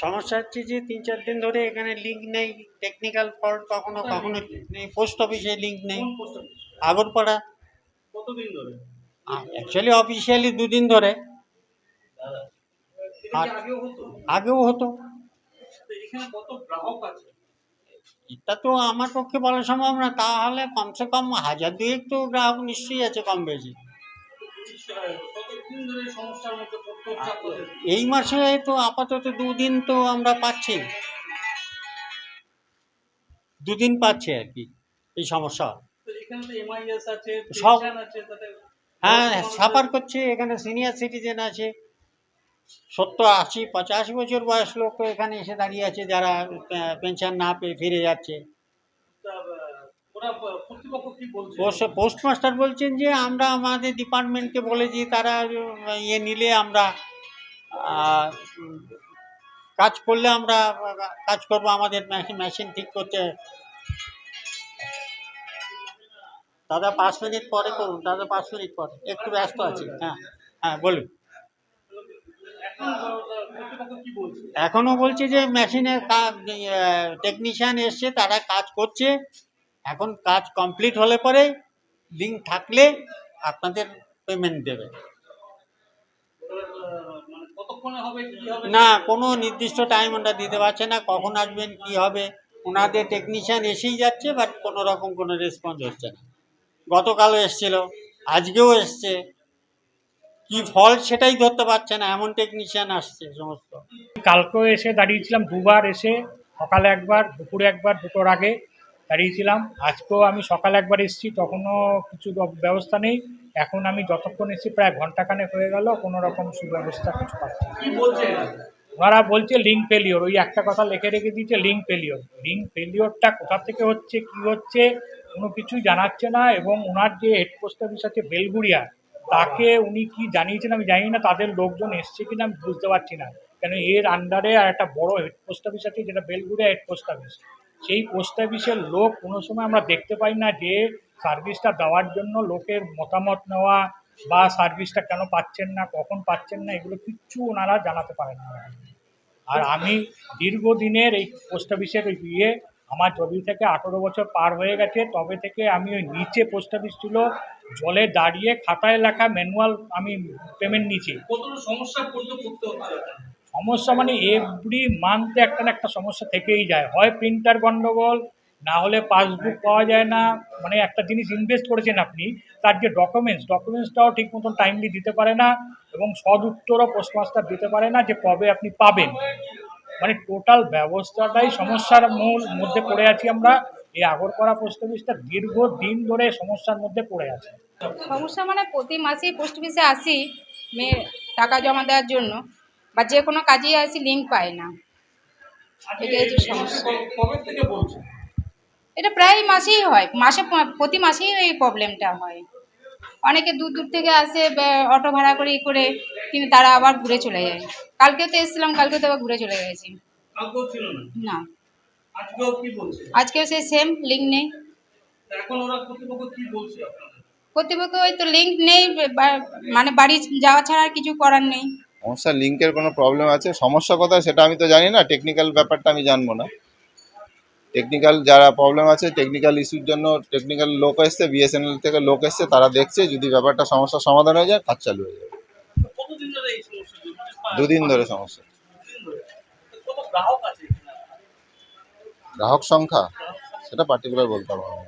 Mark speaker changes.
Speaker 1: সমস্যা হচ্ছে যে তিন চার দিন ধরে এখানে লিঙ্ক নেই টেকনিক্যাল ফল্ট কখনো কখনো নেই পোস্ট অফিসে লিঙ্ক নেই। আগরপাড়া।
Speaker 2: কতদিন ধরে?
Speaker 1: অ্যাকচুয়ালি অফিসিয়ালি দুদিন ধরে।
Speaker 2: আগেও হতো?
Speaker 1: এটা তো আমার পক্ষে বলা সম্ভব না। তাহলে কমসে কম হাজার দুয়েক তো গ্রাহক নিশ্চয়ই আছে কম বেশি।
Speaker 2: সমস্যার মধ্যে?
Speaker 1: এই মাসে তো আপাতত দুদিন তো আমরা পাচ্ছি। দুদিন পাচ্ছি আর কি এই সমস্যা। সব- হ্যাঁ সাফার করছে এখানে সিনিয়র সিটিজেন আছে। সত্তর আশি পঁচাশি বছর বয়স লোক এখানে এসে দাঁড়িয়ে আছে যারা পেনশন না পেয়ে ফিরে যাচ্ছে
Speaker 2: তা, আহ, ওরা আহ, কর্তৃপক্ষ কি বলছে
Speaker 1: পোস্ট- পোস্টমাস্টার বলছেন যে আমরা আমাদের ডিপার্টমেন্টকে বলেছি তারা ইয়ে নিলে আমরা কাজ করলে আমরা কাজ করব আমাদের মেশিন ঠিক করতে। দাদা পাঁচ মিনিট পরে করুন দাদা পাঁচ মিনিট পরে একটু ব্যস্ত আছি হ্যাঁ হ্যাঁ বলুন।
Speaker 2: এখন আহ, কর্তৃপক্ষ কি বলছে
Speaker 1: যে মেশিনে টেকনিশিয়ান এসছে তারা কাজ করছে। এখন কাজ কমপ্লিট হলে পরে লিঙ্ক থাকলে আপনাদের পেমেন্ট দেবে। না, কোনো নির্দিষ্ট টাইম ওরা দিতে পারছে না, কখন আসবেন, কি হবে। ওনাদের টেকনিশিয়ান এসেই যাচ্ছে বাট কোনো রকম কোনো রেসপন্স হচ্ছে না। গতকালও এসছিল, আজকেও এসছে। কি ফল সেটাই ধরতে পারছে না, এমন টেকনিশিয়ান আসছে সমস্ত।
Speaker 3: কালকেও এসে দাঁড়িয়েছিলাম, দুবার এসে, সকালে একবার, দুপুরে একবার, দুটোর আগে। দাঁড়িয়েছিলাম। আজকেও আমি সকাল একবার এসেছি তখনও কিছু ব্যবস্থা নেই। এখন আমি যতক্ষণ এসেছি প্রায় ঘন্টাখানেক হয়ে গেল কোনো রকম সুব্যবস্থা কিছু পাচ্ছি
Speaker 2: বলছে
Speaker 3: ওনারা বলছে লিঙ্ক ফেলিওর ওই একটা কথা লিখে রেখে দিয়েছে লিঙ্ক ফেলিওর লিঙ্ক ফেলিওরটা কোথা থেকে হচ্ছে কি হচ্ছে কোনো কিছুই জানাচ্ছে না এবং ওনার যে হেড পোস্ট অফিস আছে বেলগুড়িয়া তাকে উনি কি জানিয়েছেন আমি জানি না তাদের লোকজন এসছে কিনা আমি বুঝতে পারছি না। কেন এর আন্ডারে আর একটা বড় হেড পোস্ট অফিস আছে যেটা বেলগুড়িয়া হেড পোস্ট অফিস সেই পোস্ট অফিসের লোক কোনো সময় আমরা দেখতে পাই না যে সার্ভিসটা দেওয়ার জন্য লোকের মতামত নেওয়া বা সার্ভিসটা কেন পাচ্ছেন না, কখন পাচ্ছেন না, এগুলো কিচ্ছু ওনারা জানাতে পারেন না। আর আমি দীর্ঘদিনের এই পোস্ট অফিসের ইয়ে আমার যদি থেকে আঠেরো বছর পার হয়ে গেছে, তবে থেকে আমি ওই নিচে পোস্ট অফিস ছিল, জলে দাঁড়িয়ে খাতায় লেখা ম্যানুয়াল আমি পেমেন্ট
Speaker 2: হচ্ছে
Speaker 3: সমস্যা মানে এভরি মান্থে একটা না একটা সমস্যা থেকেই যায়। হয় প্রিন্টার গন্ডগোল, না হলে পাসবুক পাওয়া যায় না মানে একটা জিনিস ইনভেস্ট করেছেন আপনি, তার যে ডকুমেন্টস ডকুমেন্টসটাও ঠিক মতন টাইমলি দিতে পারে না এবং সদ উত্তরও পোস্টমাস্টার দিতে পারে না যে কবে আপনি পাবেন। মানে টোটাল ব্যবস্থাটাই সমস্যার মূল মধ্যে পড়ে আছি আমরা। এই আগরপাড়া পোস্ট অফিসটা দীর্ঘদিন ধরে সমস্যার মধ্যে পড়ে আছে।
Speaker 4: সমস্যা মানে প্রতি মাসেই পোস্ট অফিসে আসি, মেয়ে টাকা জমা দেওয়ার জন্য। বা যে কোনো কাজেই আসি লিঙ্ক পায় না। এটাই যে সমস্যা। এটা প্রায় মাসেই হয় মাসে প্রতি মাসেই এই প্রবলেমটা হয়। অনেকে দূর দূর থেকে আসে অটো ভাড়া করে ই করে কিন্তু তারা আবার ঘুরে চলে যায়। কালকে তো এসেছিলাম কালকে তো আবার ঘুরে চলে গেছি।
Speaker 2: না? আজকেও
Speaker 4: সেই সেম লিঙ্ক নেই।
Speaker 2: কর্তৃপক্ষ
Speaker 4: ওই তো লিঙ্ক নেই মানে বাড়ি যাওয়া ছাড়া আর কিছু করার নেই।
Speaker 5: সমস্যা লিঙ্কের কোনো প্রবলেম আছে? সমস্যা কোথায় সেটা আমি তো জানি না টেকনিক্যাল ব্যাপারটা আমি জানব না। টেকনিক্যাল যারা প্রবলেম আছে টেকনিক্যাল ইস্যুর জন্য টেকনিক্যাল লোক এসছে বিএসএনএল থেকে লোক এসছে তারা দেখছে যদি ব্যাপারটা সমস্যার সমাধান হয়ে যায় কাজ চালু হয়ে যাবে।
Speaker 2: চলছে?
Speaker 5: দুদিন ধরে সমস্যা।
Speaker 2: গ্রাহক
Speaker 5: সংখ্যা? সেটা পার্টিকুলার বলতে পারব